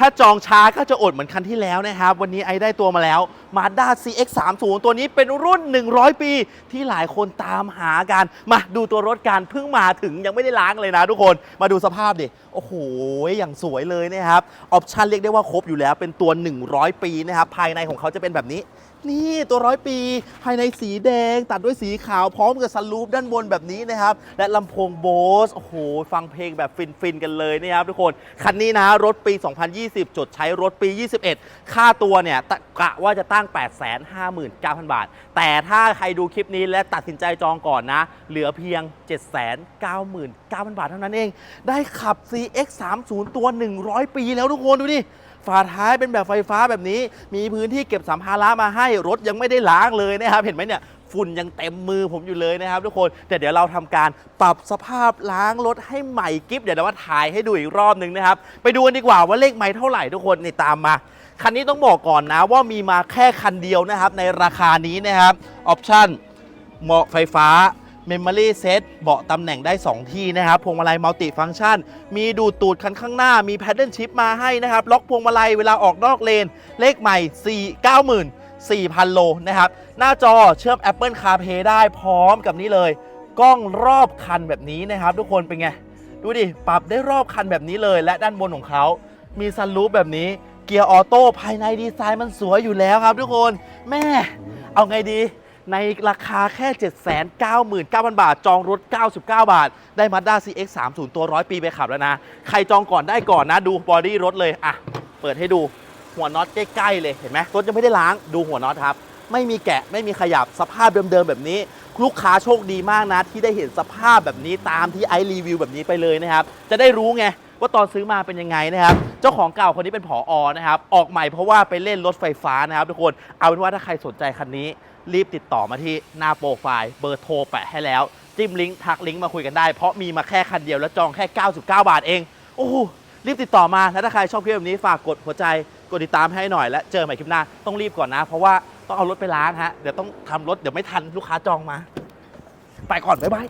ถ้าจองช้าก็จะอดเหมือนคันที่แล้วนะครับ วันนี้ไอได้ตัวมาแล้ว Mazda CX-30 ตัวนี้เป็นรุ่น 100 ปี ที่หลายคนตามหากัน มาดูตัวรถกันเพิ่งมาถึงยังไม่ได้ล้างเลยนะทุกคนมาดูสภาพดิ โอ้โห อย่างสวยเลยนะครับออปชันเรียกได้ว่าครบอยู่แล้วเป็นตัว 100 ปีนะครับภายในของเขาจะเป็นแบบนี้นี่ตัวร้อยปี ภายในสีแดง ตัดด้วยสีขาวพร้อมกับซันรูฟด้านบนแบบนี้นะครับ และลำโพงโบสโอ้โห ฟังเพลงแบบฟินๆ กันเลยนะครับทุกคน คันนี้นะ รถปี2020จดใช้รถปี 21 ค่าตัวเนี่ยกะว่าจะตั้ง 859,000 บาท แต่ถ้าใครดูคลิปนี้และตัดสินใจจองก่อนนะ เหลือเพียง 799,000 บาทเท่านั้นเอง ได้ขับ CX30 ตัว 100 ปีแล้วทุกคนดูดิ ฝาท้ายเป็นแบบไฟฟ้าแบบนี้ มีพื้นที่เก็บสัมภาระมาให้รถยังไม่ได้ล้างเลยนะครับ เห็นไหมเนี่ยฝุ่นยังเต็มมือผมอยู่เลยนะครับทุกคน แต่เดี๋ยวเราทำการปรับสภาพล้างรถให้ใหม่กิฟเดี๋ยวเราวาถ่ายให้ดูอีกรอบหนึ่งนะครับ ไปดูกันดีกว่าว่าเลขไม้เท่าไหร่ทุกคนนี่ตามมาคันนี้ต้องบอกก่อนนะว่ามีมาแค่คันเดียวนะครับในราคานี้นะครับออปชั่นเหมาะไฟฟ้า Memory Set เบาะตำแหน่งได้ 2 ที่นะครับ พวงมาลัยมัลติฟังชัน มีดูดตูดคันข้างหน้า มี Paddle Shift มาให้นะครับ ล็อกพวงมาลัยเวลาออกนอกเลน เลขใหม่ 4 94,000 โลนะครับ หน้าจอเชื่อม Apple CarPlay ได้พร้อมกับนี้เลย กล้องรอบคันแบบนี้นะครับ ทุกคนเป็นไง ดูดิ ปรับได้รอบคันแบบนี้เลย และด้านบนของเขา มีซันรูฟแบบนี้ เกียร์ออโต้ภายในดีไซน์มันสวยอยู่แล้วครับทุกคน แม่ เอาไงดี ในราคาแค่ 799,000 บาท จองรถ 99 บาท ได้ Mazda CX-30 ตัว 100 ปีไปขับแล้วนะ ใครจองก่อนได้ก่อนนะ ดูบอดี้รถเลย อะ เปิดให้ดู หัวน็อตใกล้ๆเลย เห็นไหมรถยังไม่ได้ล้าง ดูหัวน็อตครับ ไม่มีแกะ ไม่มีขยับ สภาพเดิมๆแบบนี้ ลูกค้าโชคดีมากนะ ที่ได้เห็นสภาพแบบนี้ตามที่ไอรีวิวแบบนี้ไปเลยนะครับ จะได้รู้ไง ว่าตอนซื้อมาเป็นยังไงนะครับ เจ้าของเก่าคนนี้เป็นผออนะครับ ออกใหม่เพราะว่าไปเล่นรถไฟฟ้านะครับทุกคน เอาเป็นว่าถ้าใครสนใจคันนี้ รีบติดต่อมาที่หน้าโปรไฟล์เบอร์โทรแปะให้แล้ว จิ้มลิงก์ทักลิงก์มาคุยกันได้ เพราะมีมาแค่คันเดียวแล้วจองแค่ 99 บาทเอง โอ้โหรีบติดต่อมาแล้วถ้าใครชอบคลิปแบบนี้ฝากกดหัวใจกดติดตามให้หน่อยและเจอใหม่คลิปหน้าต้องรีบก่อนนะ เพราะว่าต้องเอารถไปล้างฮะเดี๋ยวต้องทำรถเดี๋ยวไม่ทันลูกค้าจองมา ไปก่อนบ๊ายบาย